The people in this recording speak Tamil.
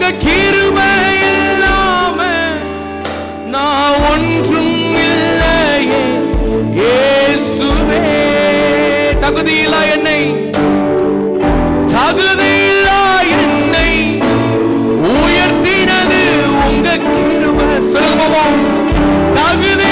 உங்க கிருபை இல்லாம நான் ஒன்றும் இல்லையே. இயேசுவே தகுதியில்லா என்னை. தகுதியில்லா என்னை. உயர்த்தினது உங்க கிருபை. சொல்லுவோம் தகுதி